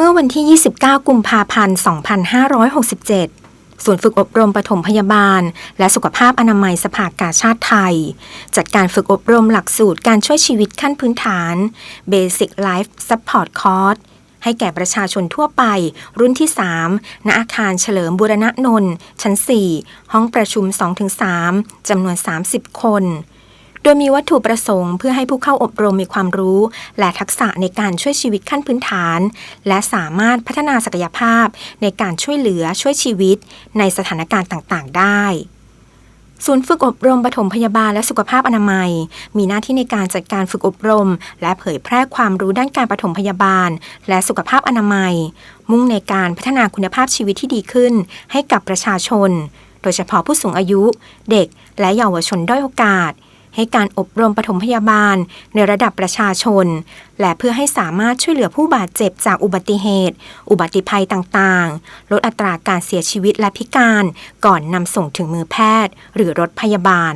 เมื่อวันที่ 29 กุมภาพันธ์ 2567 ศูนย์ฝึกอบรมปฐมพยาบาล และสุขภาพอนามัยสภากาชาติไทย จัดการฝึกอบรมหลักสูตรการช่วยชีวิตขั้นพื้นฐาน Basic Life Support Course ให้แก่ประชาชนทั่วไป รุ่นที่ 3 ณ อาคารเฉลิมบุรณะนนท์ชั้น 4 ห้องประชุม 2-3จำนวน 30 คน โดยมีวัตถุประสงค์เพื่อให้ผู้เข้าอบรมมีความรู้ และทักษะในการช่วยชีวิตขั้นพื้นฐาน และสามารถพัฒนาศักยภาพ ในการช่วยเหลือช่วยชีวิต ในสถานการณ์ต่างๆ ได้ศูนย์ฝึกอบรมปฐมพยาบาลและสุขภาพอนามัย มีหน้าที่ในการจัดการฝึกอบรม และเผยแพร่ความรู้ด้านการปฐมพยาบาล และสุขภาพอนามัย มุ่งในการพัฒนาคุณภาพชีวิตที่ดีขึ้น ให้กับประชาชน โดยเฉพาะผู้สูงอายุ เด็ก และเยาวชนด้อยโอกาส ให้การอบรมปฐมพยาบาลในระดับประชาชน และเพื่อให้สามารถช่วยเหลือผู้บาดเจ็บจากอุบัติเหตุ อุบัติภัยต่างๆ ลดอัตราการเสียชีวิตและพิการ ก่อนนำส่งถึงมือแพทย์ หรือรถพยาบาล